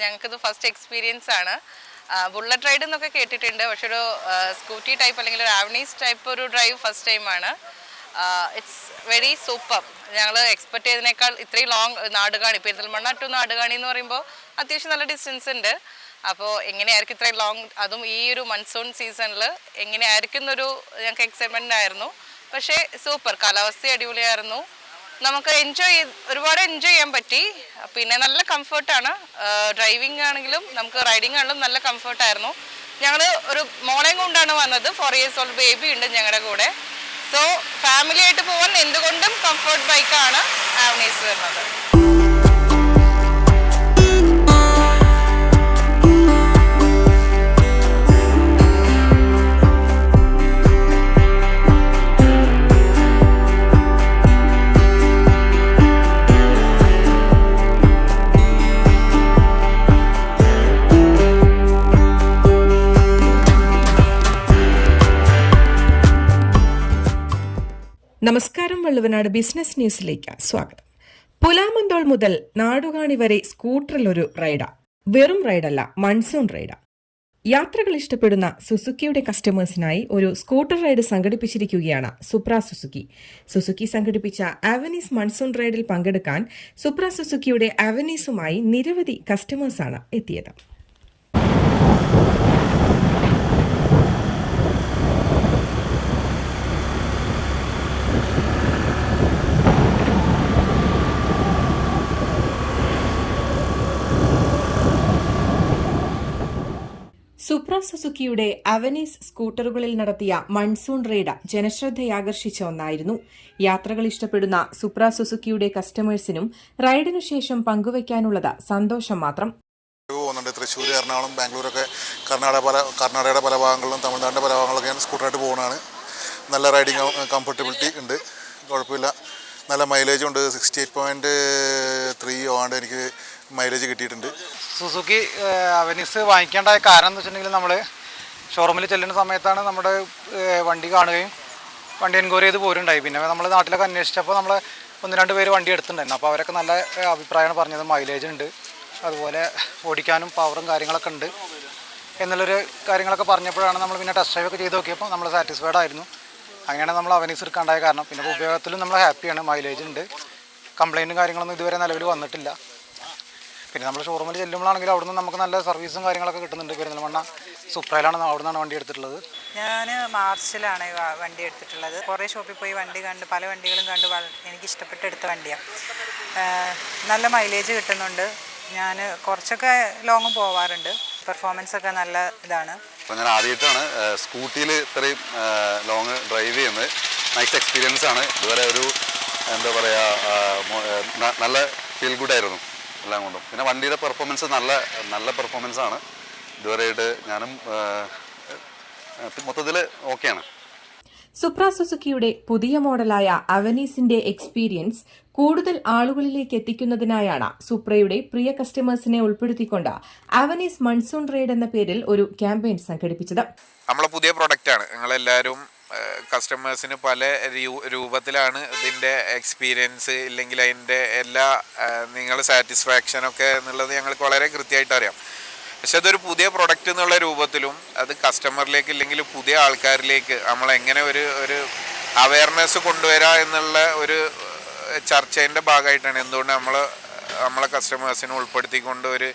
ഞങ്ങൾക്കിത് first experience ആണ്. Bullet ride എന്നൊക്കെ കേട്ടിട്ടുണ്ട്. പക്ഷെ ഒരു സ്കൂട്ടി ടൈപ്പ് അല്ലെങ്കിൽ ഒരു ആവണീസ് ടൈപ്പ് ഒരു ഡ്രൈവ് ഫസ്റ്റ് ടൈമാണ് ഇറ്റ്സ് വെരി സൂപ്പർ ഞങ്ങൾ എക്സ്പെക്ട് ചെയ്തതിനേക്കാൾ ഇത്രയും ലോങ് നാടുകാണി പെരിന്തൽമണ്ണ ടു നാടുകാണി എന്ന് പറയുമ്പോൾ അത്യാവശ്യം നല്ല ഡിസ്റ്റൻസ് ഉണ്ട്. അപ്പോൾ എങ്ങനെയായിരിക്കും ഇത്രയും ലോങ് അതും ഈ ഒരു മൺസൂൺ സീസണിൽ എങ്ങനെയായിരിക്കും എന്നൊരു ഞങ്ങൾക്ക് എക്സൈറ്റ്മെന്റ് ആയിരുന്നു. പക്ഷേ സൂപ്പർ കാലാവസ്ഥ അടിപൊളിയായിരുന്നു. നമുക്ക് എൻജോയ് ചെയ്ത് ഒരുപാട് എൻജോയ് ചെയ്യാൻ പറ്റി. പിന്നെ നല്ല കംഫർട്ടാണ് ഡ്രൈവിംഗ് ആണെങ്കിലും നമുക്ക് റൈഡിംഗ് ആണെങ്കിലും നല്ല കംഫർട്ടായിരുന്നു ഞങ്ങൾ ഒരു മോളെയും കൊണ്ടാണ് വന്നത്. ഫോർ ഇയേഴ്സ് ഓൾഡ് ബേബി ഉണ്ട് ഞങ്ങളുടെ കൂടെ. സോ ഫാമിലി ആയിട്ട് പോകാൻ എന്തുകൊണ്ടും കംഫർട്ട് ബൈക്കാണ് ആവണീസ് വരുന്നത് നമസ്കാരം വള്ളുവനാട് ബിസിനസ് ന്യൂസിലേക്ക് സ്വാഗതം. പുലാമന്തോൾ മുതൽ നാടുകാണി വരെ സ്കൂട്ടറിൽ ഒരു റൈഡ. വെറും റൈഡല്ല മൺസൂൺ റൈഡ. യാത്രകൾ ഇഷ്ടപ്പെടുന്ന സുസുക്കിയുടെ കസ്റ്റമേഴ്സിനായി ഒരു സ്കൂട്ടർ റൈഡ് സംഘടിപ്പിച്ചിരിക്കുകയാണ് സുപ്ര സുസുക്കി. സുസുക്കി സംഘടിപ്പിച്ച അവനീസ് മൺസൂൺ റൈഡിൽ പങ്കെടുക്കാൻ സുപ്ര സുസുക്കിയുടെ അവനീസുമായി നിരവധി കസ്റ്റമേഴ്സാണ് എത്തിയത്. സുപ്ര സുസുക്കിയുടെ അവനീസ് സ്കൂട്ടറുകളിൽ നടത്തിയ മൺസൂൺ റെയ്ഡ് ജനശ്രദ്ധയാകർഷിച്ച ഒന്നായിരുന്നു. യാത്രകൾ ഇഷ്ടപ്പെടുന്ന സുപ്ര സുസുക്കിയുടെ കസ്റ്റമേഴ്സിനും റൈഡിനു ശേഷം പങ്കുവയ്ക്കാനുള്ളത് സന്തോഷം മാത്രം. പോകുന്നുണ്ട് തൃശ്ശൂർ എറണാകുളം ബാംഗ്ലൂരൊക്കെ കർണാടക പല കർണാടകയുടെ പല ഭാഗങ്ങളിലും തമിഴ്നാടിന്റെ പല ഭാഗങ്ങളിലൊക്കെ ഞാൻ സ്കൂട്ടറായിട്ട് പോകുന്നതാണ് നല്ല റൈഡിങ് കംഫർട്ടബിലിറ്റി ഉണ്ട്. കുഴപ്പമില്ല. നല്ല മൈലേജും ഉണ്ട്. സിക്സ്റ്റി എയ്റ്റ് പോയിന്റ് ത്രീ ആണ്ട് എനിക്ക് മൈലേജ് കിട്ടിയിട്ടുണ്ട്. സുസുക്കി അവനിസ് വാങ്ങിക്കേണ്ട കാരണം എന്ന് വെച്ചിട്ടുണ്ടെങ്കിൽ നമ്മൾ ഷോറൂമിൽ ചെല്ലുന്ന സമയത്താണ് നമ്മുടെ വണ്ടി കാണുകയും വണ്ടി എൻക്വയറി ചെയ്ത് പോരുണ്ടായി. പിന്നെ നമ്മൾ നാട്ടിലൊക്കെ അന്വേഷിച്ചപ്പോൾ നമ്മൾ ഒന്ന് രണ്ട് പേര് വണ്ടി എടുത്തിട്ടുണ്ടായിരുന്നു. അപ്പോൾ അവരൊക്കെ നല്ല അഭിപ്രായമാണ് പറഞ്ഞത്. മൈലേജ് ഉണ്ട്. അതുപോലെ ഓടിക്കാനും പവറും കാര്യങ്ങളൊക്കെ ഉണ്ട്. എന്നുള്ളൊരു കാര്യങ്ങളൊക്കെ പറഞ്ഞപ്പോഴാണ് നമ്മൾ പിന്നെ ടെസ്റ്റ് ഡ്രൈവ് ഒക്കെ ചെയ്ത് നോക്കിയപ്പോൾ നമ്മൾ സാറ്റിസ്ഫൈഡ് ആയിരുന്നു. അങ്ങനെയാണ് നമ്മൾ അവനീസ് എടുക്കാണ്ടായ കാരണം. പിന്നെ ഉപയോഗത്തിലും നമ്മൾ ഹാപ്പിയാണ് മൈലേജ് ഉണ്ട്. കംപ്ലൈന്റും കാര്യങ്ങളൊന്നും ഇതുവരെ നിലവിൽ വന്നിട്ടില്ല. പിന്നെ നമ്മൾ ഷോറൂമിൽ ചെല്ലുമ്പോഴാണെങ്കിൽ അവിടുന്ന് നമുക്ക് നല്ല സർവീസും കാര്യങ്ങളൊക്കെ കിട്ടുന്നുണ്ട് പെരുന്തൽമണ്ണ. സുപ്രയിലാണ് അവിടെ നിന്നാണ് വണ്ടി എടുത്തിട്ടുള്ളത്. ഞാൻ മാർച്ചിലാണ് വണ്ടി എടുത്തിട്ടുള്ളത്. കുറേ ഷോപ്പിൽ പോയി വണ്ടി കണ്ട് പല വണ്ടികളും കണ്ട് എനിക്ക് ഇഷ്ടപ്പെട്ട് എടുത്ത വണ്ടിയാണ് നല്ല മൈലേജ് കിട്ടുന്നുണ്ട്. ഞാൻ കുറച്ചൊക്കെ ലോങ്ങ് പോവാറുണ്ട്. പെർഫോമൻസ് ഒക്കെ നല്ല ഇതാണ്. അപ്പോൾ ഞാൻ ആദ്യമായിട്ടാണ് സ്കൂട്ടിയിൽ ഇത്രയും ലോങ് ഡ്രൈവ് ചെയ്യുന്നത്. നൈസ് എക്സ്പീരിയൻസ് ആണ്. ഇതുവരെ ഒരു എന്താ പറയുക നല്ല ഫീൽ ഗുഡ് ആയിരുന്നു. എല്ലാം കൊണ്ടും. പിന്നെ വണ്ടിയുടെ പെർഫോമൻസ് നല്ല നല്ല പെർഫോമൻസ് ആണ്. ഇതുവരെയായിട്ട് ഞാനും മൊത്തത്തിൽ ഓക്കെയാണ് സുപ്ര സുസുക്കിയുടെ പുതിയ മോഡലായ അവനീസിന്റെ എക്സ്പീരിയൻസ് കൂടുതൽ ആളുകളിലേക്ക് എത്തിക്കുന്നതിനായാണ് സുപ്രയുടെ പ്രിയ കസ്റ്റമേഴ്സിനെ ഉൾപ്പെടുത്തിക്കൊണ്ട് അവനീസ് മൺസൂൺ റൈഡ് എന്ന പേരിൽ ഒരു ക്യാമ്പയിൻ സംഘടിപ്പിച്ചത്. നമ്മളെ പുതിയ പ്രൊഡക്റ്റാണ് ഞങ്ങളെല്ലാവരും കസ്റ്റമേഴ്സിന് പല രൂപത്തിലാണ് ഇതിന്റെ എക്സ്പീരിയൻസ് ഇല്ലെങ്കിൽ അതിന്റെ എല്ലാ നിങ്ങൾ സാറ്റിസ്ഫാക്ഷനൊക്കെ എന്നുള്ളത് ഞങ്ങൾക്ക് വളരെ കൃത്യമായിട്ട് അറിയാം. പക്ഷെ അതൊരു പുതിയ പ്രൊഡക്റ്റ് എന്നുള്ള രൂപത്തിലും അത് കസ്റ്റമറിലേക്ക് ഇല്ലെങ്കിൽ പുതിയ ആൾക്കാരിലേക്ക് നമ്മൾ എങ്ങനെ ഒരു ഒരു അവയർനെസ് കൊണ്ടുവരാ എന്നുള്ള ഒരു ചർച്ചേന്റെ ഭാഗമായിട്ടാണ് എന്തുകൊണ്ട് നമ്മൾ നമ്മളെ കസ്റ്റമേഴ്സിനെ ഉൾപ്പെടുത്തിക്കൊണ്ട് ഒരു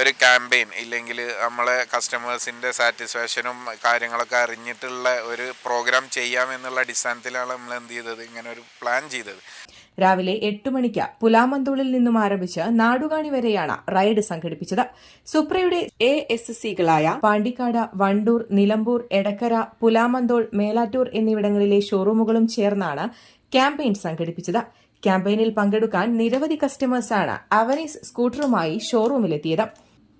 ഒരു ക്യാമ്പയിൻ ഇല്ലെങ്കിൽ നമ്മളെ കസ്റ്റമേഴ്സിന്റെ സാറ്റിസ്ഫാക്ഷനും കാര്യങ്ങളൊക്കെ അറിഞ്ഞിട്ടുള്ള ഒരു പ്രോഗ്രാം ചെയ്യാം എന്നുള്ള അടിസ്ഥാനത്തിലാണ് നമ്മൾ എന്ത് ചെയ്തത്? ഇങ്ങനെ ഒരു പ്ലാൻ ചെയ്തത്. രാവിലെ എട്ട് മണിക്ക് പുലാമന്തോളിൽ നിന്നും ആരംഭിച്ച് നാടുകാണി വരെയാണ് റൈഡ് സംഘടിപ്പിച്ചത്. സുപ്രയുടെ എ എസ് സികളായ പാണ്ടിക്കാട് വണ്ടൂർ നിലമ്പൂർ എടക്കര പുലാമന്തോൾ മേലാറ്റൂർ എന്നിവിടങ്ങളിലെ ഷോറൂമുകളും ചേർന്നാണ് ക്യാമ്പയിൻ സംഘടിപ്പിച്ചത്. ക്യാമ്പയിനിൽ പങ്കെടുക്കാൻ നിരവധി കസ്റ്റമേഴ്സാണ് അവനീസ് സ്കൂട്ടറുമായി ഷോറൂമിലെത്തിയത്